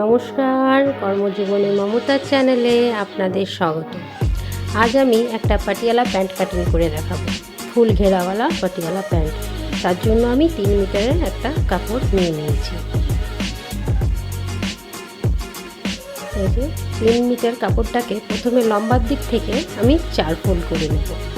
নমস্কার, কর্মজীবনে মমতা চ্যানেলে আপনাদের স্বাগত। আজ আমি একটা পাটিয়ালা প্যান্ট কাটিং করে দেখাবো। ফুল ঘেরাওয়ালা পাটিয়ালা প্যান্ট। তার জন্য আমি তিন মিটারের একটা কাপড় নিয়ে নিয়েছি। এই যে, তিন মিটার কাপড়টাকে প্রথমে লম্বার দিক থেকে আমি চার ফোল্ড করে নেব।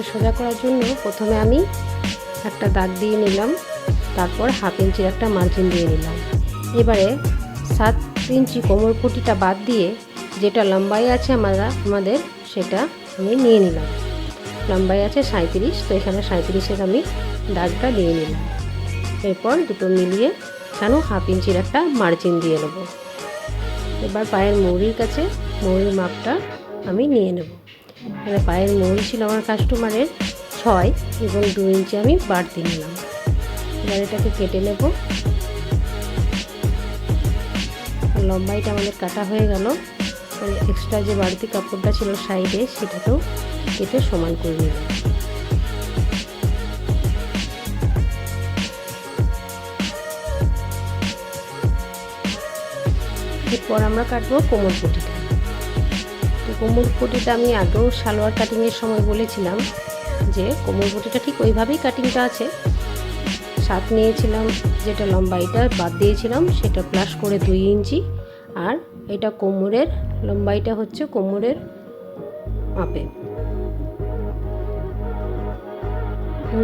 কাপড়টাকে সোজা করার জন্য প্রথমে আমি একটা দাগ দিয়ে নিলাম, তারপর হাফ ইঞ্চির একটা মার্জিন দিয়ে নিলাম। এবারে সাত ইঞ্চি কোমর পটিটা বাদ দিয়ে যেটা লম্বাই আছে আমরা, আমাদের সেটা আমি নিয়ে নিলাম। লম্বাই আছে সাঁত্রিশ তো এখানে সাঁত্রিশের আমি দাগটা দিয়ে নিলাম। এরপর দুটো মিলিয়ে কেন হাফ ইঞ্চির একটা মার্জিন দিয়ে নেব। এবার পায়ের মৌরির কাছে, মৌরির মাপটা আমি নিয়ে নেব। এখানে পায়ের মৌরি ছিল আমার কাস্টমারের ছয় এবং দু ইঞ্চি আমি বাড়তি নিলাম। এবার এটাকে কেটে নেব। লম্বাইটা আমাদের কাটা হয়ে গেল। এক্সট্রা যে বাড়তি কাপড়টা ছিল সাইডে সেটাকেও কেটে সমান করে নিলাম। এরপর আমরা কাটবো কোমর পটিটা। কোমর পটিটা আমি আগেও সালোয়ার কাটিংয়ের সময় বলেছিলাম যে কোমর পটিটা ঠিক ওইভাবেই কাটিংটা আছে। সাত নিয়েছিলাম, যেটা লম্বাইটা বাদ দিয়েছিলাম, সেটা প্লাস করে দুই ইঞ্চি। আর এটা কোমরের লম্বাইটা হচ্ছে কোমরের মাপে।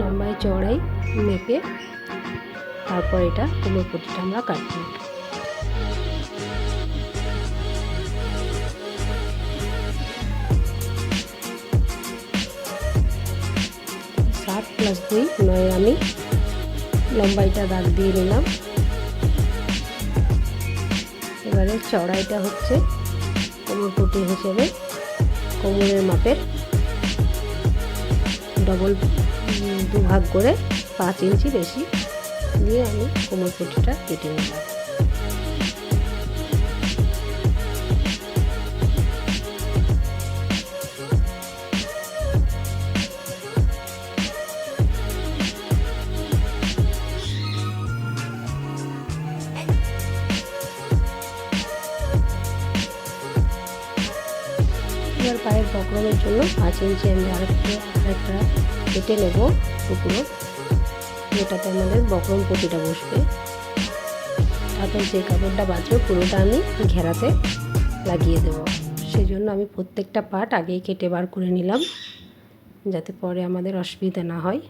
লম্বাই চড়াই মেপে তারপর এটা কোমর পটিটা আমরা কাটবো। সাত প্লাস দুই, নয় আমি। লম্বাইটা দাগ দিয়ে নিলাম। এবারে চড়াইটা হচ্ছে কোমর পটি হিসেবে, কোমরের মাপের। ডবল দু ভাগ করে পাঁচ ইঞ্চি বেশি। দিয়ে আমি কোমর পটিটা কেটে নিলাম। এবার পায়ের বক্রমের জন্য পাঁচ ইঞ্চি আমি আরেকটা আরেকটা কেটে নেব টুকরো যেটাতে আমাদের বকরম পটিটা বসবে। তারপর যে কাপড়টা বাঁচবে পুরোটা আমি ঘেরাতে লাগিয়ে দেবো। সেই জন্য আমি প্রত্যেকটা পার্ট আগেই কেটে বার করে নিলাম, যাতে পরে আমাদের অসুবিধা না হয়।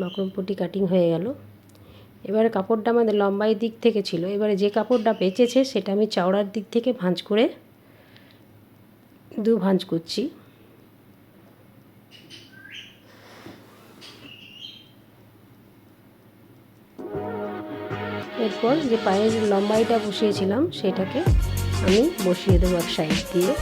বক্রম পটি কাটিং হয়ে গেল। এবারে কাপড়টা আমাদের লম্বাই দিক থেকে ছিল। এবারে যে কাপড়টা বেঁচেছে সেটা আমি চওড়ার দিক থেকে ভাঁজ করে দু ভাঁজ করছি। এরপর যে পায়ের লম্বাইটা বসিয়েছিলাম, সেটাকে আমি বসিয়ে দেবো এক সাইড দিয়ে।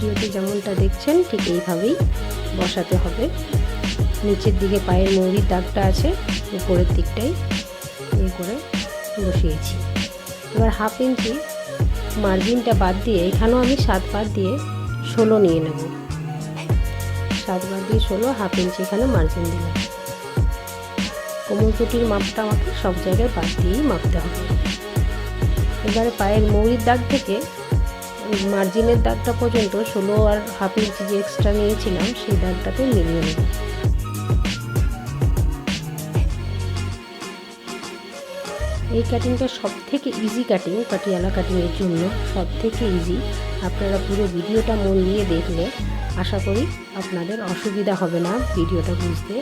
ভিডিওতে যেমনটা দেখছেন, ঠিক এইভাবেই বসাতে হবে। নিচের দিকে পায়ের মৌরির দাগটা আছে, উপরের দিকটাই এ করে বসিয়েছি। এবার হাফ ইঞ্চি মার্জিনটা বাদ দিয়ে এখানেও আমি সাত বাদ দিয়ে ষোলো নিয়ে নেব। সাত বাদ দিয়ে ষোলো, হাফ ইঞ্চি এখানে মার্জিন দিলাম। কোমরপুটির মাপটা আমাকে সব জায়গায় বাদ দিয়েই মাপতে হবে। এবারে পায়ের মৌরির দাগ থেকে মার্জিনের দাগটা পর্যন্ত ষোলো আর হাফ ইঞ্চি যে এক্সট্রা নিয়েছিলাম, সেই দাগটাতে মিলিয়ে নেব। এই কাটিংটা সব থেকে ইজি কাটিং পাটিয়ালা কাটিংয়ের জন্য সব থেকে ইজি আপনারা পুরো ভিডিওটা মন দিয়ে দেখলে আশা করি আপনাদের অসুবিধা হবে না ভিডিওটা বুঝতে।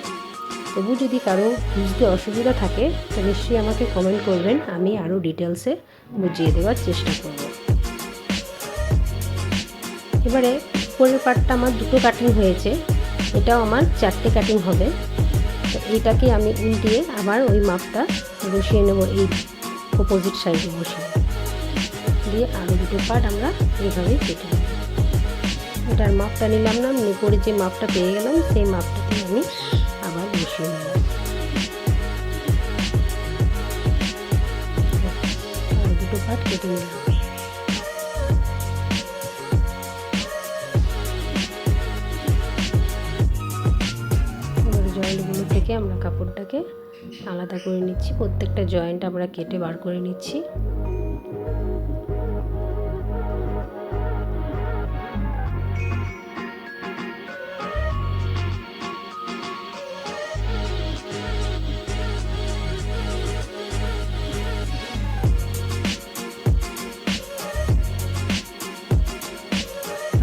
তবু যদি কারও বুঝতে অসুবিধা থাকে, তো নিশ্চয়ই আমাকে কমেন্ট করবেন, আমি আরও ডিটেলসে বুঝিয়ে দেওয়ার চেষ্টা করব। এবারে উপরের পার্টটা আমার দুটো কাটিং হয়েছে। এটাও আমার চারটে কাটিং হবে। তো এইটাকে আমি উল্টিয়ে আবার ওই মাপটা বসিয়ে নেব এই অপোজিট সাইডে বসিয়ে দিয়ে আরও দুটো পার্ট আমরা এইভাবেই কেটে নেব। এটার মাপটা নিলাম না উপরে যে মাপটা পেয়ে গেলাম, সেই মাপটাকে আমি আবার বসিয়ে নেব। আরও দুটো পার্ট কেটে নিলাম। কাপড়টাকে আলাদা করে নিচ্ছি। প্রত্যেকটা জয়েন্ট আমরা কেটে বার করে নিচ্ছি।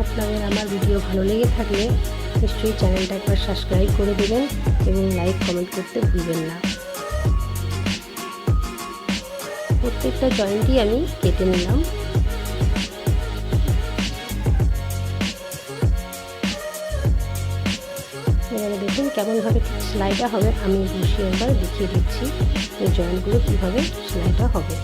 আপনাদের আমার ভিডিও ভালো লেগে থাকলে নিশ্চয়ই চ্যানেলটা একবার সাবস্ক্রাইব করে দেবেন এবং লাইক কমেন্ট করতে ভুলবেন না। প্রত্যেকটা জয়েন্টই আমি কেটে নিলাম। দেখুন কেমনভাবে সেলাইটা হবে, আমি বসিয়ে একবার দেখিয়ে দিচ্ছি এই জয়েন্টগুলো কীভাবে সেলাইটা হবে।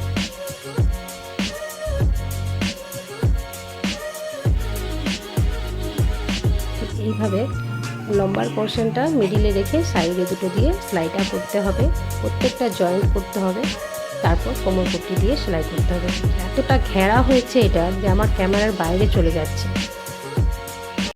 এইভাবে লম্বার পোর্শনটা মিডিলে রেখে সাইডে দুটো দিয়ে সেলাইটা করতে হবে। প্রত্যেকটা জয়েন্ট করতে হবে। তারপর কোমর পট্টি দিয়ে সেলাই করতে হবে। এতটা ঘেরা হয়েছে এটা যে আমার ক্যামেরার বাইরে চলে যাচ্ছে।